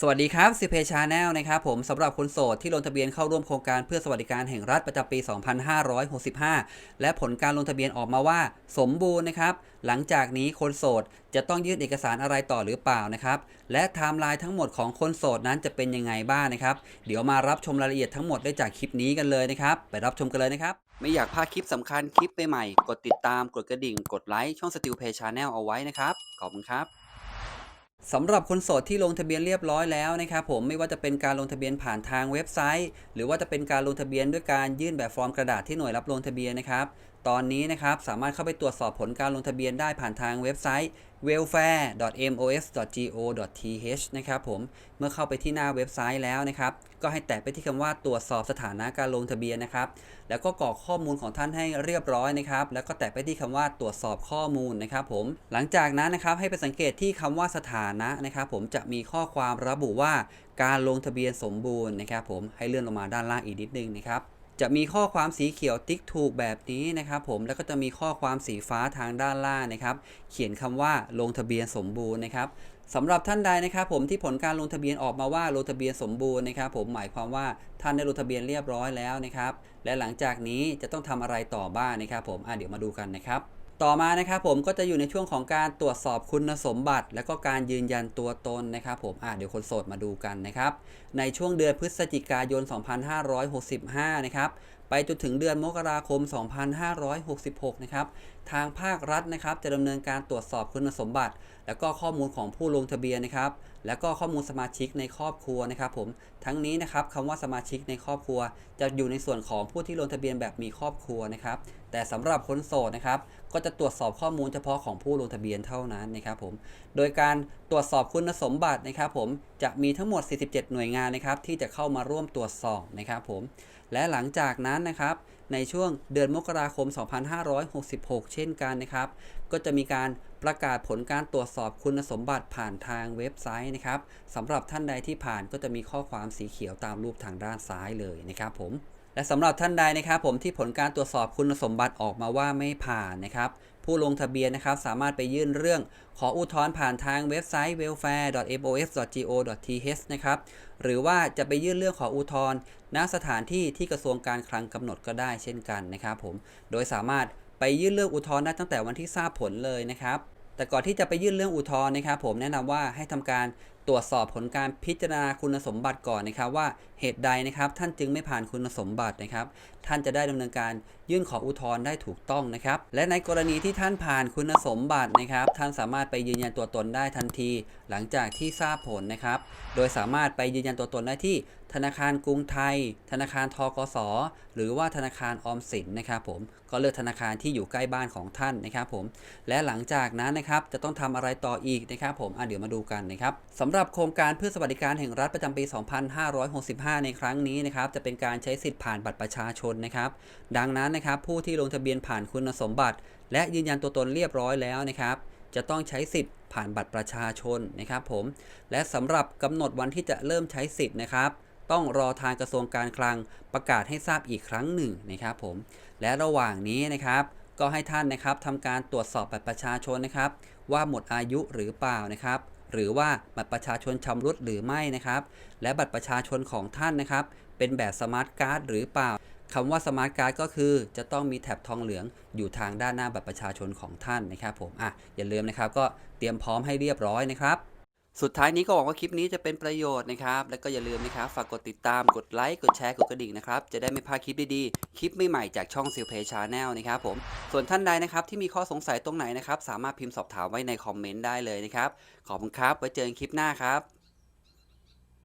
สวัสดีครับซีเพชาแนลนะครับผมสำหรับคนโสดที่ลงทะเบียนเข้าร่วมโครงการเพื่อสวัสดิการแห่งรัฐประจำปี 2565 และผลการลงทะเบียนออกมาว่า สมบูรณ์นะครับ หลังจากนี้คนโสดจะต้องยื่นเอกสารอะไรต่อหรือเปล่านะครับ และไทม์ไลน์ทั้งหมดของคนโสดนั้นจะเป็นยังไงบ้างนะครับ เดี๋ยวมารับชมรายละเอียดทั้งหมดได้จากคลิปนี้กันเลยนะครับ ไปรับชมกันเลยนะครับ ไม่อยากพลาดคลิปสำคัญคลิปใหม่ๆกดติดตามกดกระดิ่ง กดไลค์ช่องสติลเพชาแนลเอาไว้นะครับขอบคุณครับ สำหรับคนโสดที่ลงทะเบียนเรียบร้อยแล้วนะครับผมไม่ว่าจะเป็นการลงทะเบียนผ่านทางเว็บไซต์ หรือว่าจะเป็นการลงทะเบียนด้วยการยื่นแบบฟอร์มกระดาษที่หน่วยรับลงทะเบียนนะครับ ตอนนี้นะครับ สามารถเข้าไปตรวจสอบผลการลงทะเบียนได้ผ่านทางเว็บไซต์ welfare.mos.go.th นะครับผม เมื่อเข้าไปที่หน้าเว็บไซต์แล้วนะครับ ก็ให้แตะไปที่คำว่าตรวจสอบสถานะการลงทะเบียนนะครับ แล้วก็กรอกข้อมูลของท่านให้เรียบร้อยนะครับ แล้วก็แตะไปที่คำว่าตรวจสอบข้อมูลนะครับผม หลังจากนั้นนะครับให้ไปสังเกตที่คำว่าสถานะนะครับผมจะมีข้อความระบุว่าการลงทะเบียนสมบูรณ์นะครับผมให้เลื่อนลงมาด้านล่างอีกนิดนึงนะครับ จะมีข้อความสีเขียวติ๊กถูกแบบนี้นะครับผมแล้วก็จะมีข้อความสีฟ้าทางด้านล่างนะครับ เขียนคำว่าลงทะเบียนสมบูรณ์นะครับสำหรับท่านใดนะครับผมที่ผลการลงทะเบียนออกมาว่าลงทะเบียนสมบูรณ์นะครับ ผมหมายความว่าท่านได้ลงทะเบียนเรียบร้อยแล้วนะครับ และหลังจากนี้จะต้องทำอะไรต่อบ้างนะครับ ผมอะเดี๋ยวมาดูกันนะครับ ต่อมานะครับผมก็จะอยู่ในช่วงของการตรวจสอบคุณสมบัติ และก็การยืนยันตัวตนนะครับผมอะเดี๋ยวคนโสดมาดูกันนะครับในช่วงเดือนพฤศจิกายน 2565 นะครับ ไปจนถึงเดือนมกราคม 2566 นะครับ ทางภาครัฐนะครับ จะดำเนินการตรวจสอบคุณสมบัติ แล้วก็ข้อมูลของผู้ลงทะเบียนนะครับ แล้วก็ข้อมูลสมาชิกในครอบครัวนะครับ ผม ทั้งนี้นะครับคำว่าสมาชิกในครอบครัว จะอยู่ในส่วนของผู้ที่ลงทะเบียนแบบมีครอบครัวนะครับ แต่สำหรับคนโสดนะครับ ก็จะตรวจสอบข้อมูลเฉพาะของผู้ลงทะเบียนเท่านั้นนะครับผม โดยการตรวจสอบคุณสมบัตินะครับ ผม จะมีทั้งหมด 47 หน่วยงานนะครับ ที่จะเข้ามาร่วมตรวจสอบนะครับ ผมและหลังจากนั้นนะครับในช่วงเดือนมกราคม 2566 เช่นกันนะครับ ก็จะมีการประกาศผลการตรวจสอบคุณสมบัติผ่านทางเว็บไซต์นะครับสำหรับท่านใดที่ผ่านก็จะมีข้อความสีเขียวตามรูปทางด้านซ้ายเลยนะครับผมและสำหรับท่านใดนะครับผมที่ผลการตรวจสอบคุณสมบัติออกมาว่าไม่ผ่านนะครับ ผู้ลงทะเบียนนะครับ สามารถไปยื่นเรื่องขออุทธรณ์ผ่านทางเว็บไซต์ welfare.mos.go.th นะครับ หรือว่าจะไปยื่นเรื่องขออุทธรณ์ณสถานที่ที่กระทรวงการคลังกำหนดก็ได้เช่นกันนะครับผม โดยสามารถไปยื่นเรื่องอุทธรณ์ได้ตั้งแต่วันที่ทราบผลเลยนะครับ แต่ก่อนที่จะไปยื่นเรื่องอุทธรณ์นะครับผมแนะนำว่าให้ทำการตรวจสอบผลการพิจารณาคุณสมบัติก่อนนะครับ ว่าเหตุใดนะครับ ท่านจึงไม่ผ่านคุณสมบัตินะครับ ท่านจะได้ดำเนินการยื่นขออุทธรณ์ได้ถูกต้องนะครับ และในกรณีที่ท่านผ่านคุณสมบัตินะครับ ท่านสามารถไปยืนยันตัวตนได้ทันที หลังจากที่ทราบผลนะครับ โดยสามารถไปยืนยันตัวตนได้ที่ ธนาคารกรุงไทย ธนาคารทกส หรือว่าธนาคารออมสินนะครับผมก็เลือกธนาคารที่อยู่ใกล้บ้านของท่านนะครับผมและหลังจากนั้นนะครับจะต้องทำอะไรต่ออีกนะครับผมอะเดี๋ยวมาดูกันนะครับสำหรับโครงการเพื่อสวัสดิการแห่งรัฐประจำปี 2565 ในครั้งนี้นะครับจะเป็นการใช้สิทธิ์ผ่านบัตรประชาชนนะครับ ดังนั้นนะครับผู้ที่ลงทะเบียนผ่านคุณสมบัติ และยืนยันตัวตนเรียบร้อยแล้วนะครับจะต้องใช้สิทธิ์ผ่านบัตรประชาชนนะครับผม และสำหรับกำหนดวันที่จะเริ่มใช้สิทธิ์นะครับ ต้องรอทางกระทรวงการคลังประกาศให้ทราบอีกครั้งหนึ่งนะครับผมและระหว่างนี้นะครับ ก็ให้ท่านนะครับทำการตรวจสอบบัตรประชาชนนะครับ ว่าหมดอายุหรือเปล่านะครับ หรือว่าบัตรประชาชนชำรุดหรือไม่นะครับ และบัตรประชาชนของท่านนะครับ เป็นแบบสมาร์ทการ์ดหรือเปล่าคำว่าสมาร์ทการ์ดก็คือจะต้องมีแถบทองเหลืองอยู่ทางด้านหน้าบัตรประชาชนของท่านนะครับ ผมอะอย่าลืมนะครับ ก็เตรียมพร้อมให้เรียบร้อยนะครับ สุดท้ายนี้ก็หวังว่าคลิปนี้จะเป็นประโยชน์นะครับ แล้วก็อย่าลืมนะครับฝากกดติดตาม กดไลค์ กดแชร์ กดกระดิ่งนะครับ จะได้ไม่พลาดคลิปดีๆ คลิปใหม่ๆจากช่องซิลเพชาแนลนะครับผม ส่วนท่านใดนะครับที่มีข้อสงสัยตรงไหนนะครับ สามารถพิมพ์สอบถามไว้ในคอมเมนต์ได้เลยนะครับ ขอบคุณครับ ไว้เจอกันคลิปหน้าครับ